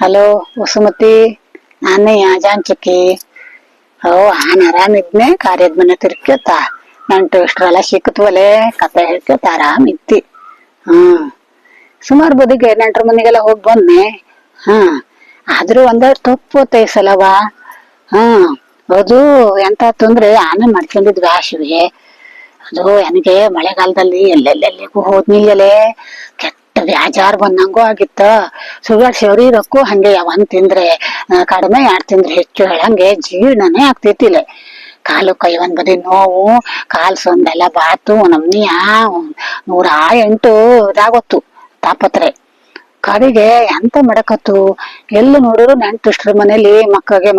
Hello, Vasumathi. ನಾನೇ ಚುಕ್ಕಿ. ಓ, ನಾನು ಆರಾಮಿದ್ನೆ. ಕಾರ್ಯದ ಮನೆ ತಿರ್ಕೋತ ನಂಟು ಇಷ್ಟರೆಲ್ಲ ಸಿಕ್ಕತ್ವಲೆ ಕತೆ ಹೇಳ್ಕೋತ ಆರಾಮಿದ್ದಿ. ಹ್ಮ್. ಸುಮಾರು ಬದಿಗೆ ನೆಂಟ್ರ ಮನೆಗೆಲ್ಲ ಹೋಗಿ ಬಂದ್ನೆ. ಹ್ಮ್. ಆದ್ರೂ ಒಂದ ತಪ್ಪು ಈ ಸಲವ ಹ್ಮ್. ಅದು ಎಂತ ತೊಂದ್ರೆ ಆನೆ ಮಾಡ್ಕೊಂಡಿದ್ವಿ ಆಶಿವಿಗೆ ಅದು ನನಗೆ ಮಳೆಗಾಲದಲ್ಲಿ ಎಲ್ಲೆಲ್ಲೆಲ್ಲಿಗೂ ಹೋದ್ನಿಲ್ಲೇ ಕೆಟ್ಟ ಬ್ಯಾಜಾರ್ ಬಂದಂಗೂ ಆಗಿತ್ತ. ಸುಗರ್ ಶರೀರಕ್ಕೂ ಹಂಗೆ ಯಾವನ್ ತಿಂದ್ರೆ ಕಡಿಮೆ ಯಾರ್ ತಿಂದ್ರೆ ಹೆಚ್ಚು ಹೇಳಂಗೆ ಜೀರ್ಣನೇ ಆಗ್ತೈತಿಲೆ ಕಾಲು ಕೈ ಒಂದ್ ಬದಿ ನೋವು, ಕಾಲ್ ಸೊಂದೆಲ್ಲ ಬಾತು ನಮ್ನಿಯ ನೂರ ಎಂಟು ಇದಾಗೊತ್ತು ತಾಪತ್ರೆ ಕಡೆಗೆ ಎಂತ ಮಾಡಕತ್ತು? ಎಲ್ಲಿ ನೋಡಿದ್ರು ನೆಂಟಿಷ್ಟ್ರ ಮನೇಲಿ ಮಕ್ಕಗೆ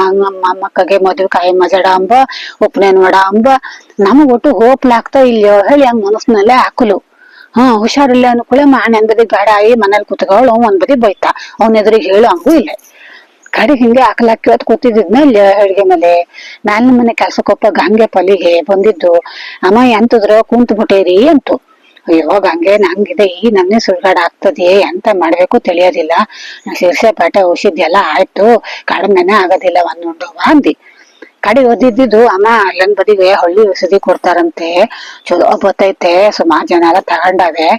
ಮಕ್ಕಗೆ ಮದುವೆ ಕಾಯಿ ಮಜಡ ಅಂಬ, ಉಪ್ನೇನ್ ಮಾಡ ಅಂಬ. ನಮಗ್ ಒಟ್ಟು ಹೋಪ್ಲಾಗ್ತಾ ಇಲ್ಲೋ ಹೇಳಿ ಹಂಗ ಮನಸ್ಸಿನಲ್ಲೇ ಹಾಕಲು. ಹ್ಮ್ ಹುಷಾರಿಲ್ಲ ಅನ್ಕೊಳ್ಳೆ ಮಾಣೆ ಅಂಬದಿ ಬೇಡ ಆಗಿ ಮನೇಲಿ ಕುತ್ಕೊಳ್ಳು ಒಂದ್ ಬದಿ ಬೈತಾ. ಅವನ ಎದುರಿಗೆ ಹೇಳು, ಹಂಗೂ ಇಲ್ಲ. ಕಡೆಗೆ ಹಿಂಗೆ ಹಾಕ್ಲಾಕಿ ಕೂತಿದ್ನ ಇಲ್ಲಿ ಅಡ್ಗೆ ಮೇಲೆ. ನಾಲ್ನ ಮನೆ ಕೆಲ್ಸಕ್ಕೊಪ್ಪ ಗಂಗೆ ಪಲಿಗೆ ಬಂದಿದ್ದು. ಅಮ್ಮ ಎಂತದ್ರ, ಕುಂತ್ ಬಿಟ್ಟೇರಿ ಅಂತು. ಅಯ್ಯೋ, ಗಂಗೆ, ನಂಗಿದೆ, ಈ ನನ್ನೇ ಸುಳ್ಗಾಡ ಆಗ್ತದೆಯೇ ಎಂತ ಮಾಡ್ಬೇಕು ತಿಳಿಯೋದಿಲ್ಲ. ಶಿರ್ಸೆ ಪಾಠ ಔಷಧಿ ಎಲ್ಲ ಆಯ್ತು. ಕಡಿಮೆನೆ ಆಗೋದಿಲ್ಲ ಒಂದುಂಡು ಅಂದಿ. ಕಡೆ ಓದಿದ್ದು ಅಮ್ಮ ಅಲ್ಲನ್ ಬದಿಗೆ ಹಳ್ಳಿ ಔಷಧಿ ಕೊಡ್ತಾರಂತೆ. ಚಲೋ ಬತ್ತೈತೆ ಸುಮಾರ್ ಜನ ಎಲ್ಲ ತಗೊಂಡಾವೆ.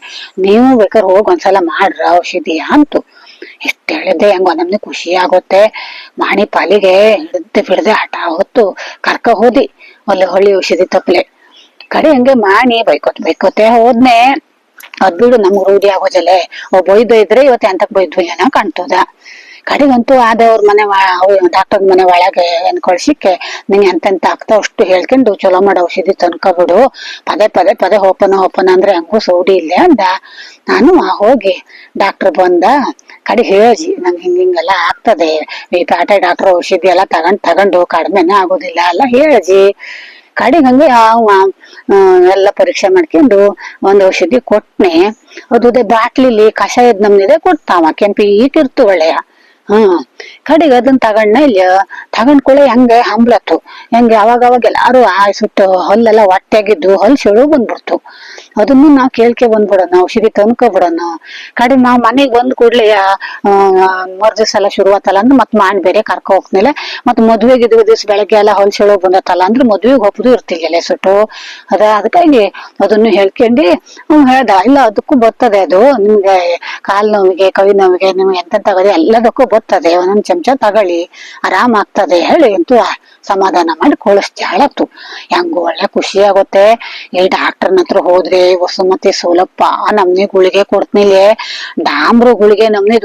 ನೀವು ಬೇಕಾದ್ರೆ ಹೋಗಿ ಒಂದ್ಸಲ ಮಾಡ್ರ ಔಷಧಿ ಅಂತು. ಇಷ್ಟ ಹೇಳಿದ್ದೆ ಹೆಂಗ ನಮ್ಗೆ ಖುಷಿ ಆಗುತ್ತೆ. ಮಾಣಿ ಪಾಲಿಗೆ ಹಿಡ್ದು ಬಿಡದೆ ಹಠ ಹೊತ್ತು ಕರ್ಕ ಹೋದಿ ಒಲ್ಲೆ ಹೊಳ್ಳಿ ಔಷಧಿ ತಪ್ಪಲೆ ಕಡೆ ಹಂಗೆ ಮಾಣಿ ಬೈಕೋತ್ ಬೈಕೋತೆ ಹೋದ್ನೆ. ಅದ್ ಬಿಡು ನಮ್ಗ್ ರೂಢಿ ಆಗೋದಲ್ಲೇ ಒಬ್ಬ ಬೈದ ಇದ್ರೆ ಇವತ್ತೆ ಅಂತ ಬೈದ್ವಿ ಬೈದ್ವಿಲ್ಲನ ಕಾಣ್ತದ. ಕಡೆಗಂತೂ ಆದವ್ರ ಮನೆ ಡಾಕ್ಟರ್ ಮನೆ ಒಳಗೆ ಏನ್ ಕಳ್ಸಿಕ್ಕೆ ನಿಂಗೆ ಎಂತೆಂತ ಆಗ್ತಾ ಅಷ್ಟು ಹೇಳ್ಕೊಂಡು ಚಲೋ ಮಾಡೋ ಔಷಧಿ ತನ್ಕೊಬಿಡು ಪದೇ ಪದೇ ಪದೇ ಹೋಪನ ಹೋಪನ ಅಂದ್ರೆ ಹಂಗೂ ಸೌಡಿ ಇಲ್ಲ ಅಂದ. ನಾನು ಹೋಗಿ ಡಾಕ್ಟರ್ ಬಂದ. ಕಡೆ ಹೇಳಿ ನಂಗೆ ಹಿಂಗ ಹಿಂಗೆಲ್ಲ ಆಗ್ತದೆ. ಈ ಪ್ಯಾಟೆ ಡಾಕ್ಟರ್ ಔಷಧಿ ಎಲ್ಲ ತಗೊಂಡ್ ತಗೊಂಡು ಕಡಿಮೆನೆ ಆಗೋದಿಲ್ಲ ಎಲ್ಲ ಹೇಳಿ ಕಡೆಗೆ ಹಂಗೆ ಅವ ಎಲ್ಲ ಪರೀಕ್ಷೆ ಮಾಡ್ಕೊಂಡು ಒಂದು ಔಷಧಿ ಕೊಟ್ನೆ. ಅದು ಬಾಟ್ಲಿಲಿ ಕಷಾಯದ ನಮ್ನಿದೆ ಕೊಡ್ತಾವ, ಕೆಂಪಿ ಈಟಿರ್ತು ಒಳ್ಳೆಯ ಹ್ಮ್. ಕಡೆಗೆ ಅದನ್ನ ತಗೊಂಡ ಇಲ್ಲಿ ತಗೊಂಡ್ಕೊಳ್ಳೆ ಹೆಂಗೆ ಹಂಬ್ಲತ್ತು. ಹೆಂಗೆ ಅವಾಗ ಅವಾಗ ಎಲ್ಲಾರು ಆ ಸುಟ್ಟು ಹೊಲ್ಲೆಲ್ಲ ಹೊಟ್ಟೆಗಿದ್ದು ಹೊಲ್ ಸೆಳು ಬಂದ್ಬಿಡ್ತು. ಅದನ್ನು ನಾವು ಕೇಳ್ಕೆ ಬಂದ್ಬಿಡೋಣ, ಔಷಧಿ ತಂದ್ಕೊಬಿಡೋಣ. ಕಡೆ ನಾವು ಮನೆಗೆ ಬಂದ್ ಕೂಡ್ಲೆ ದಿವಸ ಎಲ್ಲ ಶುರುವಾತಲ್ಲ ಅಂದ್ರೆ ಮತ್ ಮಾಡಿ ಬೇರೆ ಕರ್ಕೊ ಹೋಗ್ತಿಲ್ಲ ಮತ್ ಮದ್ವೆಗೆ ಇದು ದಿವ್ಸ ಬೆಳಗ್ಗೆ ಎಲ್ಲ ಹೊಲ್ ಸೆಳು ಬಂದತ್ತಲ್ಲ ಅಂದ್ರೆ ಮದ್ವೆಗೆ ಹೋಗುದು ಇರ್ತಿಲ್ಲ ಸುಟ್ಟು ಅದ ಅದಕ್ಕಾಗಿ ಅದನ್ನು ಹೇಳ್ಕೊಂಡು ಹ್ಮ್ ಹೇಳ್ದ, ಇಲ್ಲ ಅದಕ್ಕೂ ಬರ್ತದೆ ಅದು, ನಿಮ್ಗೆ ಕಾಲ್ ನೋವಿಗೆ, ಕವಿ ನೋವಿಗೆ ನಿಮ್ಗೆ ಎಂತ ಎಲ್ಲದಕ್ಕೂ ಬರ್ತದೆ, ಒಂದೊಂದು ಚಮಚ ತಗೊಳ್ಳಿ ಆರಾಮ್ ಆಗ್ತದೆ ಹೇಳಿ ಅಂತೂ ಸಮಾಧಾನ ಮಾಡಿ ಕಳಿಸ್ತಾಳತ್ತು ಹೆಂಗು ಒಳ್ಳೆ ಖುಷಿ ಆಗುತ್ತೆ. ಈ ಡಾಕ್ಟರ್ನ ಹತ್ರ ಹೋದ್ರೆ, ವಸುಮತಿ ಸೋಲಪ್ಪ, ನಮ್ನಿ ಗುಳಿಗೆ ಕೊಡ್ತಿನಿಲೆ ಡಾಂಬ್ರು ಗುಳಿಗೆ ನಮ್ನಿ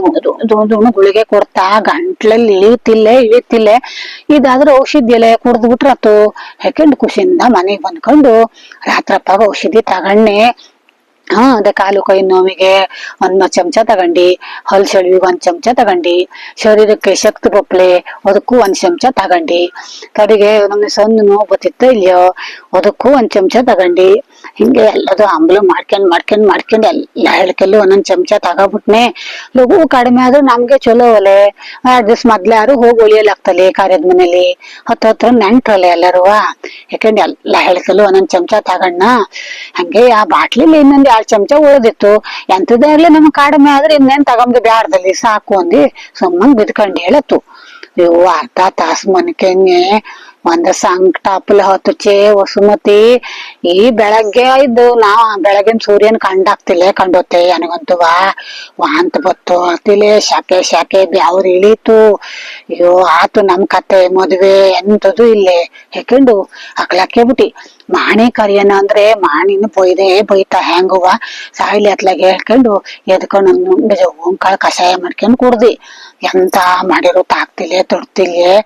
ದುಣು ಗುಳಿಗೆ ಕೊಡ್ತಾ, ಗಂಟ್ಲಲ್ಲಿ ಇಳಿತಿಲ್ಲೆ ಇಳಿತಿಲ್ಲೆ. ಇದಾದ್ರೆ ಔಷಧಿ ಎಲೆ ಕುಡ್ದು ಬಿಟ್ರತ್ತು ಯಾಕೆಂಡು ಖುಷಿಯಿಂದ ಮನೆಗ್ ಬಂದ್ಕೊಂಡು ರಾತ್ರಪ್ಪಾಗ ಔಷಧಿ ತಗೊಂಡೆ ಹಾ, ಅದೇ ಕಾಲು ಕೈ ನೋವಿಗೆ ಒಂದ್ ಚಮಚ ತಗೊಂಡಿ, ಹಲ್ ಸೆಳ್ವಿಗೆ ಒಂದ್ ಚಮಚ ತಗೊಂಡಿ, ಶರೀರಕ್ಕೆ ಶಕ್ತಿ ಬೊಪ್ಲೆ ಅದಕ್ಕೂ ಒಂದ್ ಚಮಚ ತಗೊಂಡಿ. ಕಡೆಗೆ ನಮ್ಗೆ ಸಣ್ಣ ನೋವು ಬತ್ತಿತ್ತ ಇಲ್ಯೋ ಅದಕ್ಕೂ ಒಂದ್ ಚಮಚ ತಗೊಂಡಿ. ಹಿಂಗೆ ಎಲ್ಲದು ಅಂಬಲು ಮಾಡ್ಕೊಂಡ್ ಮಾಡ್ಕೊಂಡ್ ಮಾಡ್ಕೊಂಡ್ ಎಲ್ಲ ಹೇಳ್ಕೆಲ್ಲ ಒಂದೊಂದ್ ಚಮಚ ತಗೋಬಿಟ್ನೆ, ಲಘು ಕಡಿಮೆ ಆದ್ರೂ ನಮ್ಗೆ ಚಲೋ ಒಲೆ. ಎರಡ್ ದಿವ್ಸ ಮೊದ್ಲೇ ಯಾರು ಹೋಗಿ ಉಳಿಯಲಾಗ್ತಲೆ ಕಾರ್ಯದ ಮನೇಲಿ. ಹತ್ತ ಹತ್ರ ನೆಂಟ್ರಲ್ಲ ಎಲ್ಲರೂ. ಯಾಕಂದ್ರೆ ಎಲ್ಲ ಹೇಳ್ಕೆಲ್ಲ ಒಂದೊಂದ್ ಚಮಚ ತಗೊಂಡ ಹಂಗೆ ಆ ಬಾಟ್ಲಿಲಿ ಇನ್ನೊಂದ್ ಎರಡ್ ಚಮಚ ಉಳಿದಿತ್ತು. ಎಂತದೇ ಆಗ್ಲಿ ನಮ್ಗೆ ಕಡಿಮೆ ಆದ್ರೆ ಇನ್ನೇನ್ ತಗೊಂಡ್ ಬ್ಯಾಡ್ದಲ್ಲಿ. ಸಾಕು ಅಂದಿ ಸುಮ್ಮನ್ ಬಿದ್ಕೊಂಡ್ ಹೇಳತ್ತು. ಅಯ್ಯೋ, ಅರ್ಧ ತಾಸ್ ಮನ್ಕೆಂಗೆ ಒಂದ್ ಸಂಕಟಾಪಲ್ ಹೊತ್ತುಚೆ ವಸುಮತಿ. ಈ ಬೆಳಗ್ಗೆ ಇದ್ದು ನಾವ್ ಬೆಳಗಿನ ಸೂರ್ಯನ ಕಂಡಾಗ್ತಿಲ್ಲ ಕಂಡೋತೆ ನನಗಂತೂ ವಾ ವಾಂತ ಬತ್ತು. ಅತಿಲೆ ಶಾಖೆ ಶಾಖೆ ಬ್ಯಾವ್ರ ಇಳೀತು. ಅಯ್ಯೋ, ಆತು ನಮ್ ಕತೆ ಮದ್ವೆ ಎಂತದು ಇಲ್ಲೇ. ಹೇಕಂಡು ಅಕ್ಲಾಕೆ ಬಿಟ್ಟಿ ಮಾಣಿ ಕರಿಯನ ಅಂದ್ರೆ ಮಾಣಿನ ಬೊಯ್ದೆ ಬೈತಾ ಹೆಂಗುವ ಸಾಯಿಲಿ ಅತ್ಲಾಗೆ ಹೇಳ್ಕೊಂಡು ಎದ್ಕೊಂಡು ನುಂಡ ಓಂಕಾಳ ಕಷಾಯ ಮಾಡ್ಕೊಂಡು ಕುಡ್ದಿ. ಎಂತ ಮಾಡಿರೋ ತಾಕ್ತಿಲ್ಲೆ, ತೊಡ್ತಿಲ್ಲೆ.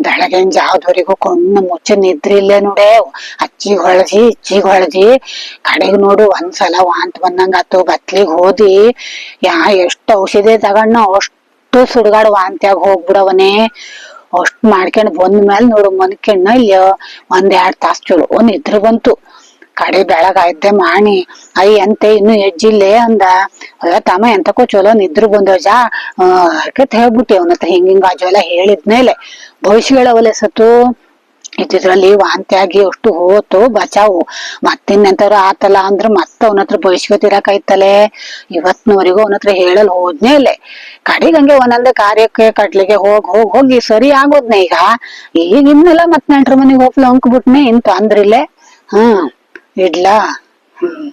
ಬೆಳಗಿನ ಜಾವದವರೆಗೂ ಕಣ್ಣು ಮುಚ್ಚಿ ನಿದ್ರಿಲ್ಲೇ ನೋಡೆ. ಅಚ್ಚಿಗ್ ಹೊಳ್ದಿ ಇಚ್ಚಿಗ್ ಹೊಳ್ದಿ. ಕಡೆಗ್ ನೋಡು ಒಂದ್ಸಲ ವಾಂತ್ ಬಂದಂಗಾತು. ಬತ್ಲಿಗ್ ಹೋದಿ. ಯಾ ಎಷ್ಟು ಔಷಧಿ ತಗೊಂಡ ಅಷ್ಟು ಸುಡ್ಗಾಡ್ ವಾಂತ್ಯಾಗ ಹೋಗ್ಬಿಡವನೇ. ಅಷ್ಟ್ ಮಾಡ್ಕೊಂಡ್ ಬಂದ ಮೇಲೆ ನೋಡು ಮನ್ಕೆಣ್ಣ ಇಲ್ಲ ಒಂದ್ ಎರಡ್ ತಾಸ್ ಚಲೋ ಇದ್ರ ಬಂತು. ಕಡೆ ಬೆಳಗಾಯ್ದೆ ಮಾಣಿ. ಅಯ್ಯ ಅಂತೆ ಇನ್ನು ಹೆಜ್ಜಿಲ್ಲೇ ಅಂದ. ಅಯ್ಯ ತಮ್ಮ ಎಂತಕೋ ಚಲೋ ನಿದ್ರ ಬಂದವಜ ಜಾ. ಅಹ್ ಹೇಳ್ಬಿಟ್ಟಿ ಅವನ ಹತ್ರ ಹಿಂಗ ಹಿಂಗ್ ಎಲ್ಲ ಹೇಳಿದ್ಮೇಲೆ. ಭವಿಷ್ಯಗಳವಲೆ ಸತ್ತು. ಇದ್ರಲ್ಲಿ ವಾಂತಿ ಆಗಿ ಅಷ್ಟು ಹೋತು, ಬಚಾವು. ಮತ್ತಿನ್ನೆಂತಾರು ಆತಲ್ಲ ಅಂದ್ರ ಮತ್ತ ಅವನ ಹತ್ರ ಬಯಸ್ಕೊತಿರಕೈತಲೆ ಇವತ್ನವರೆಗೂ ಅವನ ಹತ್ರ ಹೇಳಲ್ ಹೋದ್ನೇ ಇಲ್ಲೇ. ಕಡೆಗೆ ಹಂಗೆ ಒಂದೊಂದೇ ಕಾರ್ಯಕ್ಕೆ ಕಟ್ಲಿಗೆ ಹೋಗ್ ಹೋಗ್, ಹೋಗಿ ಸರಿ ಆಗೋದ್ನೆ ಈಗ. ಈಗ ಇನ್ನೆಲ್ಲ ಮತ್ ನೆಂಟ್ರ ಮನೆಗೆ ಹೋಗ್ಲ ಅಂಕ್ ಬಿಟ್ನೆ ಇನ್ ತೊಂದ್ರಿಲ್ಲೇ? ಹ್ಮ್, ಇಡ್ಲಾ? ಹ್ಮ್.